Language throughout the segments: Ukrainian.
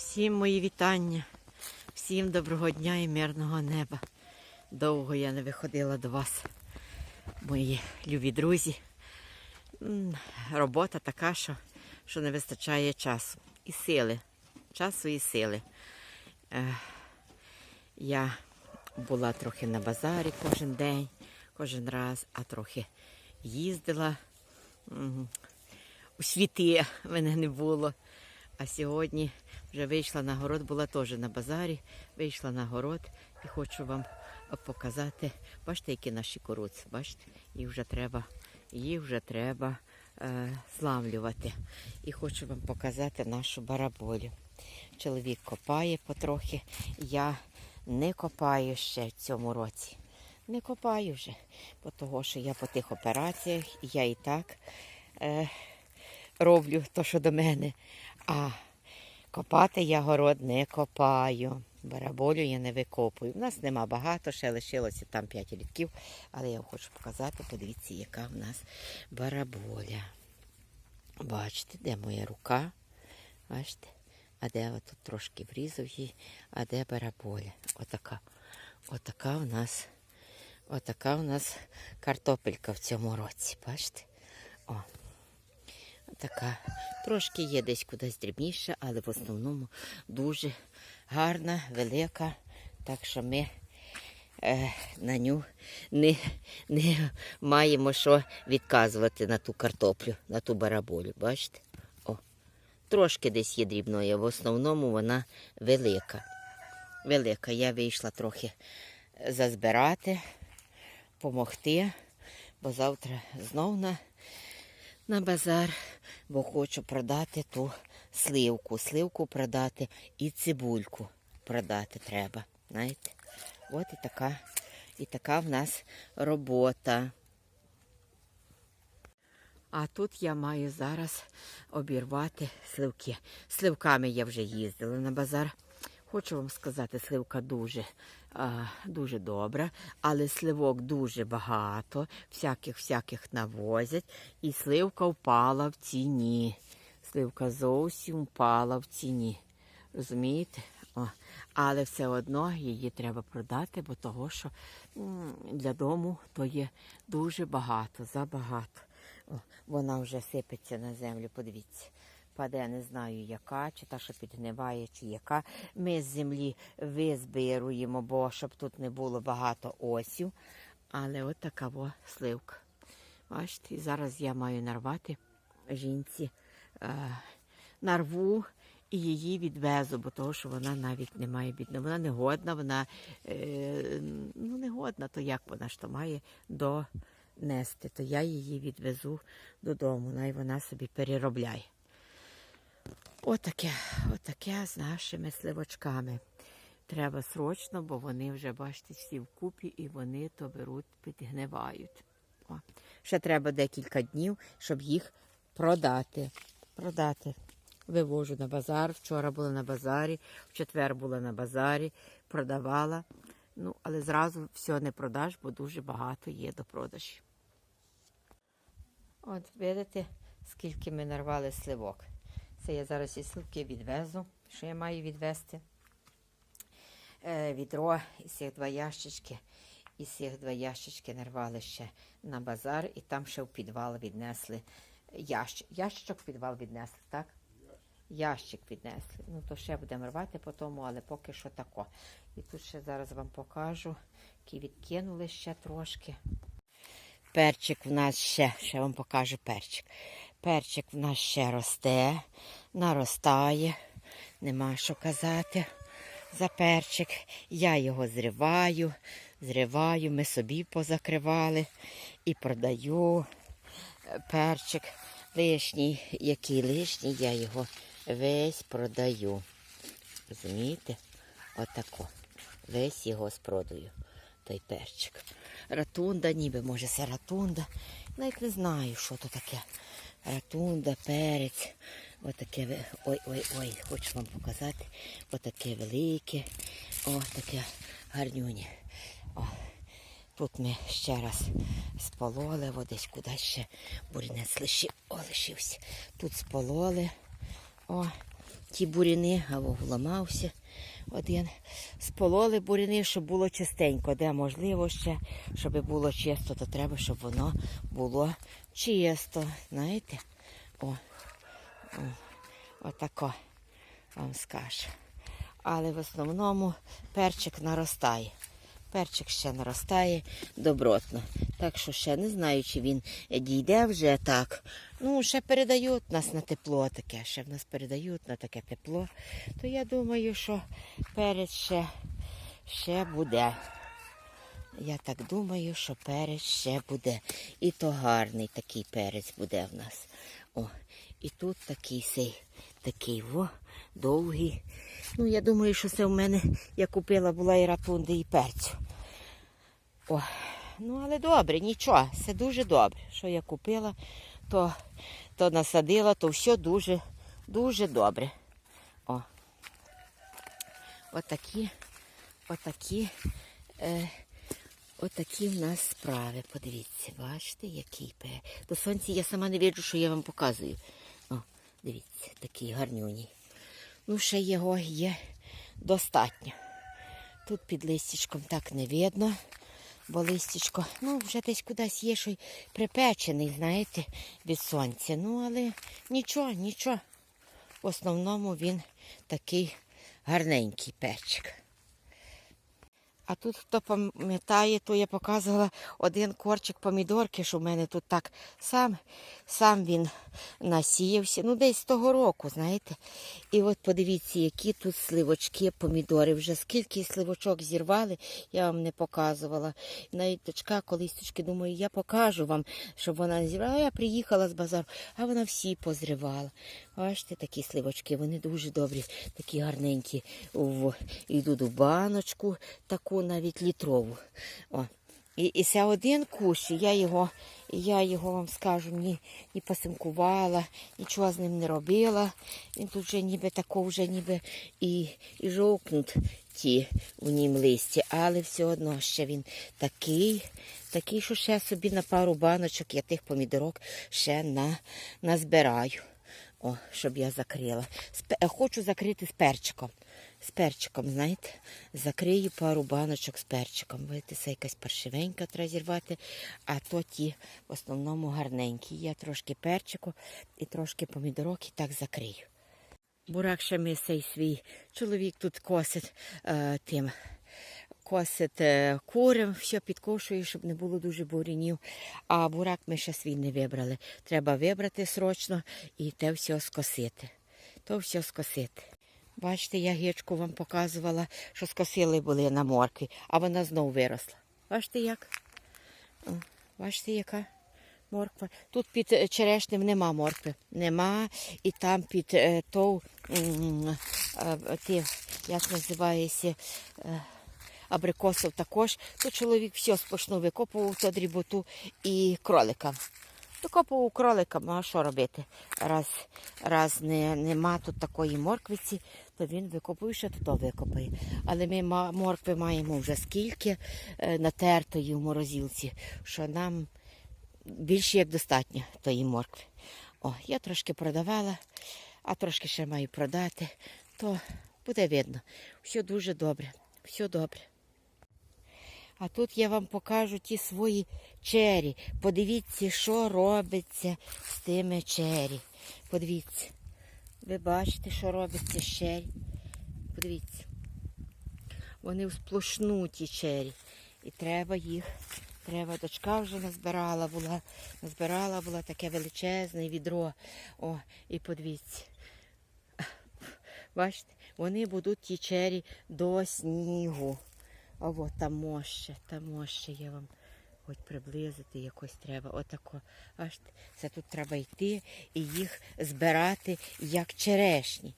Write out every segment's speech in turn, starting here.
Всім мої вітання, всім доброго дня і мирного неба. Довго я не виходила до вас, мої любі друзі. Робота така, що, що не вистачає часу і сили. Часу і сили. Е, я була трохи на базарі кожен день, кожен раз, а трохи їздила. У світи мене не було. А сьогодні вже вийшла на город, була теж на базарі, вийшла на город і хочу вам показати. Бачите, які наші куруці, бачите, їх вже треба, їх вже треба е, зламлювати. І хочу вам показати нашу бараболю. Чоловік копає потрохи. Я не копаю ще в цьому році. Не копаю вже, бо того, що я по тих операціях, я і так е, роблю то, що до мене. А копати я город не копаю. Бараболю я не викопую. У нас нема багато, ще лишилося там 5 рядків, але я вам хочу показати, подивіться, яка в нас бараболя. Бачите, де моя рука? Бачите? А де от тут трошки врізав її, а де бараболя? Отака. Отака у нас, отака у нас картопелька в цьому році. Бачите? О, така. Трошки є десь кудись дрібніша, але в основному дуже гарна, велика. Так що ми е, на ню не, не маємо що відказувати на ту картоплю, на ту бараболю. Бачите? О, трошки десь є дрібної, в основному вона велика. Велика. Я вийшла трохи зазбирати, помогти, бо завтра знов на на базар, бо хочу продати ту сливку. Сливку продати і цибульку продати треба. Знаєте? От і така, і така в нас робота. А тут я маю зараз обірвати сливки. Сливками я вже їздила на базар. Хочу вам сказати, сливка дуже, а, дуже добра, але сливок дуже багато, всяких-всяких навозять, і сливка впала в ціні. Сливка зовсім впала в ціні. Розумієте? О, але все одно її треба продати, бо того, що для дому то є дуже багато, забагато. О, вона вже сипеться на землю, подивіться паде, не знаю яка, чи та, що підгниває, чи яка. Ми з землі визбируємо, бо щоб тут не було багато осів. Але от така во сливка. Бачите, зараз я маю нарвати жінці е, нарву і її відвезу, бо того, що вона навіть не має бідна. Вона не годна, вона е, ну не годна, то як вона ж то має донести, то я її відвезу додому, най вона собі переробляє. Отаке, отаке з нашими сливочками. Треба срочно, бо вони вже, бачите, всі вкупі і вони то беруть, підгнивають. О. Ще треба декілька днів, щоб їх продати. Продати. Вивожу на базар. Вчора була на базарі, в четвер була на базарі, продавала. Ну, але зразу все не продаш, бо дуже багато є до продажі. От, видите, скільки ми нарвали сливок. Це я зараз ці сливки відвезу. Що я маю відвезти? Е, відро і цих два ящички. І цих два ящички нарвали ще на базар, і там ще в підвал віднесли ящик. Ящичок в підвал віднесли, так? Ящик віднесли. Ну, то ще будемо рвати по тому, але поки що тако. І тут ще зараз вам покажу, які відкинули ще трошки. Перчик в нас ще, ще вам покажу перчик. Перчик в нас ще росте, наростає, нема що казати за перчик. Я його зриваю, зриваю, ми собі позакривали і продаю перчик лишній, який лишній, я його весь продаю. Розумієте? Отако. Весь його спродаю, той перчик. Ратунда, ніби, може, це ратунда. Навіть не знаю, що то таке. Ратунда, перець. Отаке. Ой-ой-ой, хочу вам показати. Отаке велике. О, таке гарнюнє. О, тут ми ще раз спололи, о, десь кудись ще бурінець лишив. О, лишився. Тут спололи. О, ті буряни, або вламався один. Спололи буряни, щоб було чистенько. Де можливо ще, щоб було чисто, то треба, щоб воно було чисто. Знаєте? О, отако вам скажу. Але в основному перчик наростає. Перчик ще наростає добротно. Так що ще не знаю, чи він дійде вже так. Ну, ще передають нас на тепло таке, ще в нас передають на таке тепло. То я думаю, що перець ще, ще буде. Я так думаю, що перець ще буде. І то гарний такий перець буде в нас. О, і тут такий сей, такий во, довгий. Ну, я думаю, що це в мене я купила була і ратунди, і перцю. О, ну але добре, нічого, все дуже добре. Що я купила, то, то насадила, то все дуже, дуже добре. О. Отакі, отакі, е, отакі в нас справи. Подивіться, бачите, який пе. До сонця я сама не бачу, що я вам показую. Дивіться, такий гарнюній. Ну, ще його є достатньо. Тут під листячком так не видно, бо листячко, ну, вже десь кудись є, що й припечений, знаєте, від сонця. Ну, але нічого, нічого. В основному він такий гарненький перчик. А тут, хто пам'ятає, то я показувала один корчик помідорки, що в мене тут так сам, сам він насіявся. Ну, десь з того року, знаєте. І от подивіться, які тут сливочки, помідори. Вже скільки сливочок зірвали, я вам не показувала. Навіть дочка колись точки думаю, я покажу вам, щоб вона не зірвала. Я приїхала з базару, а вона всі позривала. Бачите, такі сливочки, вони дуже добрі, такі гарненькі. В, йдуть у баночку, таку навіть літрову. О. І, і це один кущ, я його, я його вам скажу, ні, ні посимкувала, нічого з ним не робила. Він тут вже ніби тако вже ніби і, і жовкнуть ті в нім листі, але все одно ще він такий, такий, що ще собі на пару баночок я тих помідорок ще на, назбираю. О, щоб я закрила. З Хочу закрити з перчиком. З перчиком, знаєте, закрию пару баночок з перчиком. Бачите, це якась паршивенька треба зірвати, а то ті в основному гарненькі. Я трошки перчику і трошки помідорок і так закрию. Бурак ще ми цей свій чоловік тут косить е, тим. Косить е, курям, все підкошує, щоб не було дуже бурянів. А бурак ми ще свій не вибрали. Треба вибрати срочно і те все скосити. То все скосити. Бачите, я гічку вам показувала, що скосили були на моркві, а вона знов виросла. Бачите як? Бачите, яка морква? Тут під е, черешнем нема моркви. Нема. І там під е, тов, е, як називається, е, абрикосов також. То чоловік все сплошну викопував, то дріботу і кроликам. Викопував кроликам, а що робити? Раз, раз не, нема тут такої морквиці, то він викопує, ще то викопає. Але ми моркви маємо вже скільки е, натертої в морозилці, що нам більше як достатньо тої моркви. О, я трошки продавала, а трошки ще маю продати, то буде видно. Все дуже добре, все добре. А тут я вам покажу ті свої чері. Подивіться, що робиться з тими чері. Подивіться. Ви бачите, що робиться чері. Подивіться. Вони всплошну ті чері. І треба їх. Треба, дочка вже назбирала була, назбирала була таке величезне відро. О, і подивіться. Бачите, вони будуть ті чері до снігу. А там моще, там моще я вам хоч приблизити якось треба. Отако. Аж це тут треба йти і їх збирати як черешні.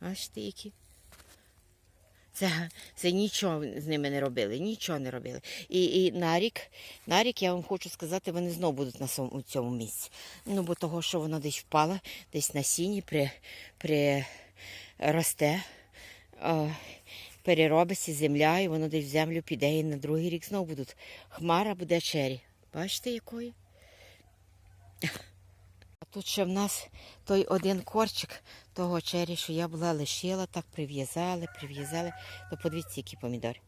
Аж які. Це, це нічого з ними не робили, нічого не робили. І, і на рік, на рік, я вам хочу сказати, вони знову будуть на сому- у цьому місці. Ну, бо того, що воно десь впало, десь на сіні при, при росте, а, переробиться земля, і воно десь в землю піде, і на другий рік знову будуть. Хмара буде чері. Бачите, якої? А Тут ще в нас той один корчик того чері, що я була лишила, так прив'язали, прив'язали. То подивіться, які помідори.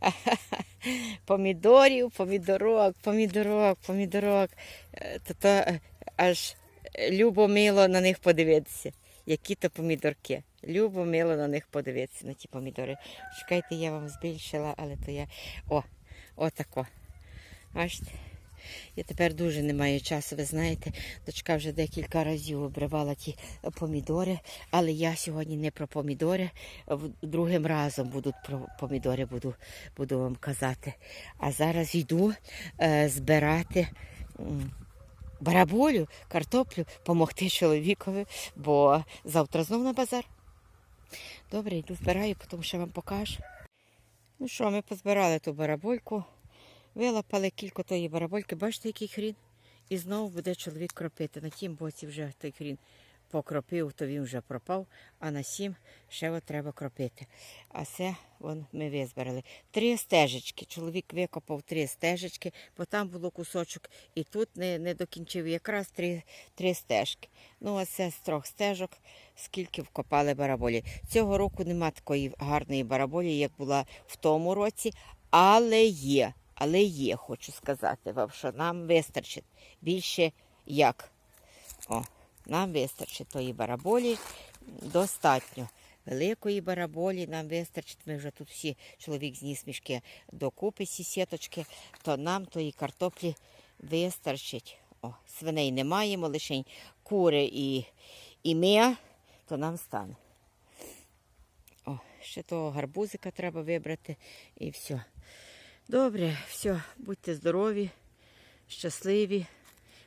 Помідорів, помідорок, помідорок, помідорок. Е, То, то е, аж любо мило на них подивитися. Які то помідорки. Любо мило на них подивитися, на ті помідори. Чекайте, я вам збільшила, але то я. О, отако. Бачите? Я тепер дуже не маю часу, ви знаєте. Дочка вже декілька разів обривала ті помідори, але я сьогодні не про помідори. Другим разом буду про помідори буду, буду вам казати. А зараз йду е, збирати бараболю, картоплю, помогти чоловікові, бо завтра знов на базар. Добре, йду збираю, потім ще вам покажу. Ну що, ми позбирали ту барабольку. Вилапали кілька тої барабольки, бачите, який хрін? І знову буде чоловік кропити. На тім боці вже той хрін покропив, то він вже пропав, а на сім ще от треба кропити. А це вон, ми визбирали. Три стежечки. Чоловік викопав три стежечки, бо там було кусочок, і тут не, не докінчив якраз три, три стежки. Ну, а це з трьох стежок, скільки вкопали бараболі. Цього року нема такої гарної бараболі, як була в тому році, але є. Але є, хочу сказати вам, що нам вистачить більше як. О, нам вистачить тої бараболі достатньо. Великої бараболі нам вистачить. Ми вже тут всі чоловік зніс мішки докупи, ці сіточки, то нам тої картоплі вистачить. О, свиней не маємо, лише кури і, і ми, то нам стане. О, ще того гарбузика треба вибрати і все. Добре, все, будьте здорові, щасливі,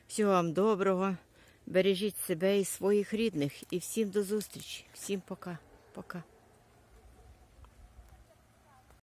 всього вам доброго. Бережіть себе і своїх рідних. І всім до зустрічі. Всім пока. Пока.